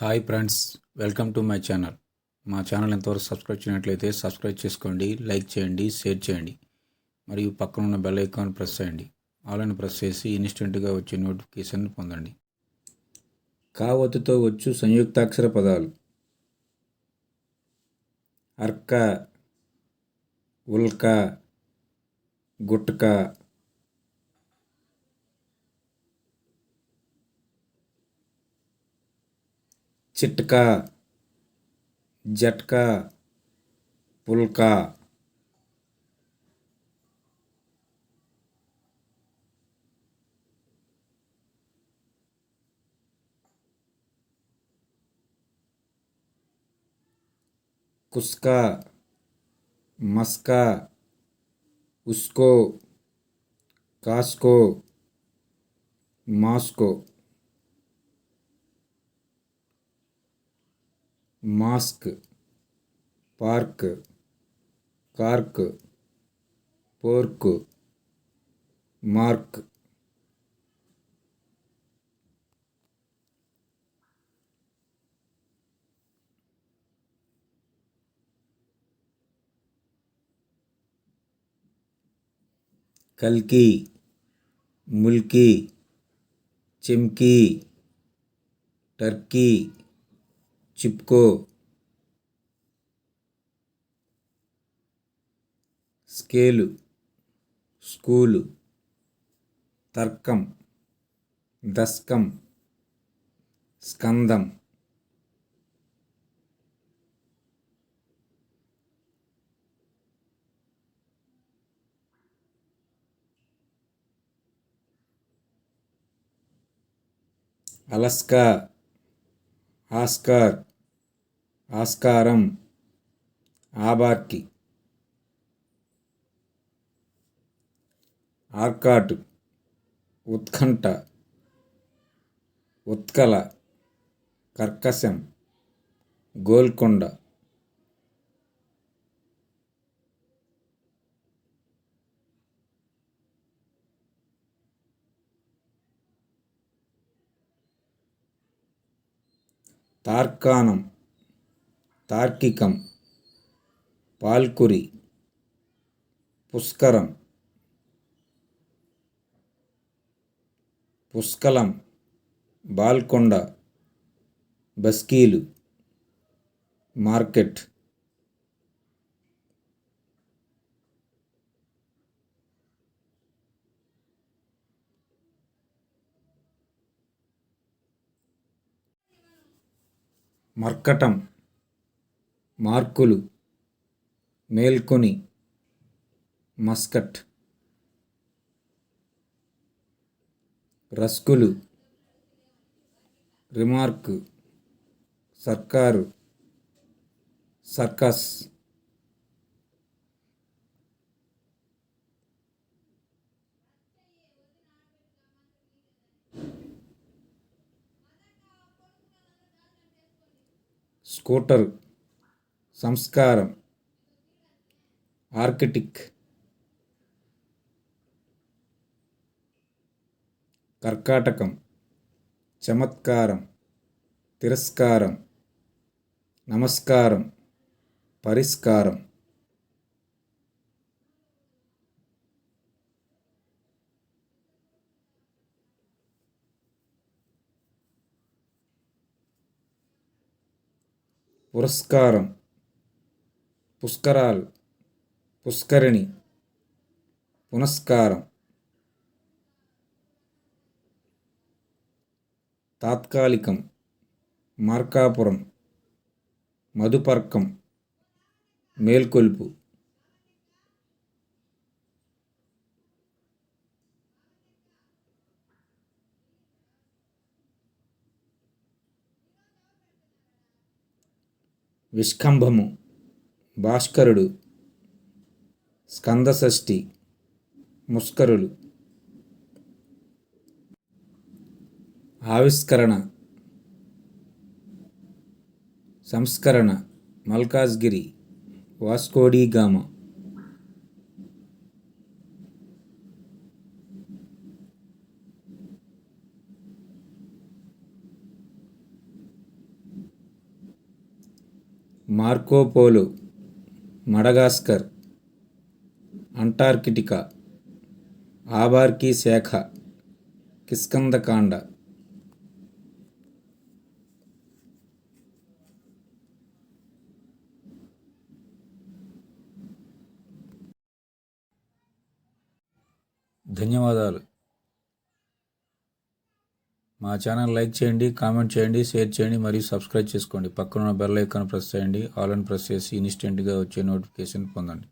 Hi friends welcome to my channel మా channel ఎంతవరకు subscribe చేయనట్లయితే సబ్స్క్రైబ్ చేసుకోండి లైక్ చేయండి షేర్ చేయండి. మరియు పక్కన ఉన్న బెల్ ఐకాన్ ప్రెస్ చేయండి. ఆల్ని ప్రెస్ చేసి ఇన్స్టెంట్గా వచ్చే నోటిఫికేషన్ పొందండి. కావతితో వచ్చు సంయుక్తాక్షర పదాలు. అర్క ఉల్క గుట్క चिटका जटका पुलका। कुस्का मस्का उसको कास्को Moscow. Mask park cork pork mark. कलकी मुल्की चिमकी टर्की। చిప్కో స్కేలు. స్కూలు. తర్కం. దస్కం. స్కందం. అలస్కా. ఆస్కార్. ఆస్కారం. ఆబార్కి. ఆర్కాట్. ఉత్కంఠ. ఉత్కల కర్కశం. గోల్కొండ. తార్కాణం. తార్కికం పాల్కురి పుష్కరం పుష్కలం బాల్కొండ బస్కీలు మార్కెట్. మర్కటం మార్కులు మేల్కొని మస్కట్ రస్కులు రిమార్క్ సర్కారు సర్కస్. స్కూటర్ సంస్కారం ఆర్కిటిక్ కర్కాటకం చమత్కారం తిరస్కారం నమస్కారం పరిష్కారం. పురస్కారం పుష్కరాలు పుష్కరిణి పునస్కారం తాత్కాలికం మార్కాపురం మధుపర్కం మేల్కొల్పు. విష్కంభము. భాస్కరుడు స్కందషష్ఠి ముష్కరులు ఆవిష్కరణ సంస్కరణ Malkajgiri Vasco da Gama Marco Polo Madagascar Antarctica ఆబార్కీ శాఖ కిస్కందకాండ ధన్యవాదాలు. మా ఛానల్ లైక్ చేయండి కామెంట్ చేయండి షేర్ చేయండి మరియు సబ్స్క్రైబ్ చేసుకోండి. పక్కన ఉన్న బెల్ ఐకాన్ ప్రెస్ చేయండి. ఆల్ అని ప్రెస్ చేసి ఇన్స్టెంట్గా వచ్చే నోటిఫికేషన్ పొందండి.